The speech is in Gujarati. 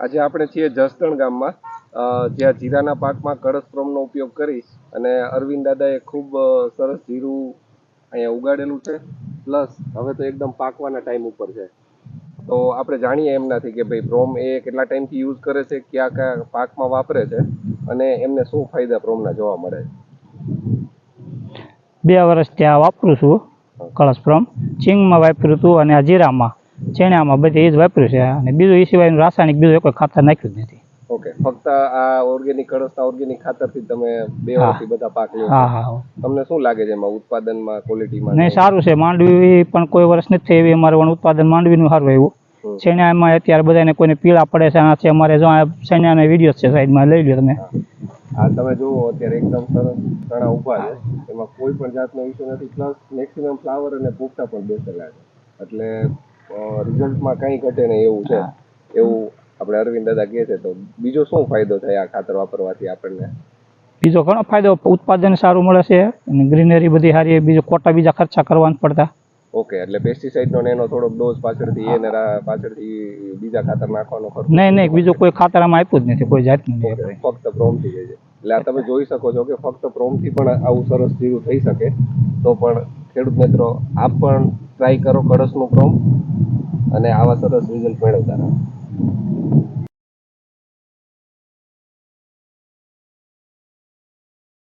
આજે આપણે છીએ જસદણ ગામમાં. જ્યાં જીરાના પાકમાં કળશપ્રમનો ઉપયોગ કરી અને અરવિંદ દાદાએ ખૂબ સરસ જીરું અહીંયા ઉગાડેલું છે. પ્લસ હવે તો એકદમ પાકવાના ટાઈમ ઉપર છે. તો આપણે જાણીએ એમનાથી કે ભાઈ પ્રોમ એ કેટલા ટાઈમથી યુઝ કરે છે કયા કયા પાકમાં વાપરે છે અને એમને શું ફાયદા પ્રોમના જોવા મળે. છે બે વર્ષ ત્યાં વાપરું છું કળશપ્રમ ચીંગમાં વાપર્યું હતું અને આ જીરામાં. ચેણામાં બધે એ જ વાપર્યું છે. અને બીજું એ સિવાયનું રાસાયણિક બીજું કોઈ ખાતર નાખ્યું જ નથી. ઓકે ફક્ત આ ઓર્ગેનિક કળશના ઓર્ગેનિક ખાતરથી તમે બે વર્ષથી બધા પાક લ્યો હા હા તમને શું લાગે છે એમાં ઉત્પાદનમાં ક્વોલિટીમાં નહીં સારું છે. માંડવી પણ કોઈ વર્ષ નથી એવી અમારે પણ ઉત્પાદન માંડવીનું સારું આવ્યું. હમ. ચેણામાં અત્યારે બધાને કોઈને પીળા પડે છે આનાથી અમારે જો આ ચેણાનો વીડિયો છે સાઈડમાં લઈ લ્યો તમે. આ તમે જુઓ અત્યારે એકદમ સરસ ચણા ઊભા છે. એમાં કોઈ પણ જાતનો ઇશ્યુ નથી. પ્લસ મેક્સિમમ ફ્લાવર અને પોપટા પણ બેસેલા છે. એટલે રિઝલ્ટમાં કંઈ ઘટે નહીં એવું છે. એવું આપણે અરવિંદ દાદા કહે છે તો બીજો શું ફાયદો થાય આ ખાતર વાપરવાથી આપણને? બીજો ઘણો ફાયદો ઉત્પાદન સારું મળે છે અને ગ્રીનરી બધી સારી બીજો ખોટા બીજા ખર્ચા કરવા પડતા. ઓકે એટલે પેસ્ટિસાઇડ નો એનો થોડોક ડોઝ પાછળથી એને પાછળથી બીજા ખાતર નાખવાનો ખર્ચ નહીં નહીં બીજો કોઈ ખાતર આમાં આપ્યું જ નથી કોઈ જાતનું ફક્ત પ્રોમથી જાય. છે એટલે આ તમે જોઈ શકો છો કે ફક્ત પ્રોમથી પણ આવું સરસ જીરું થઈ શકે. તો પણ ખેડૂત મિત્રો આપ પણ ટ્રાય કરો કળશનું પ્રોમ અને આવા સરસ રિઝલ્ટ મેળવતા રહો.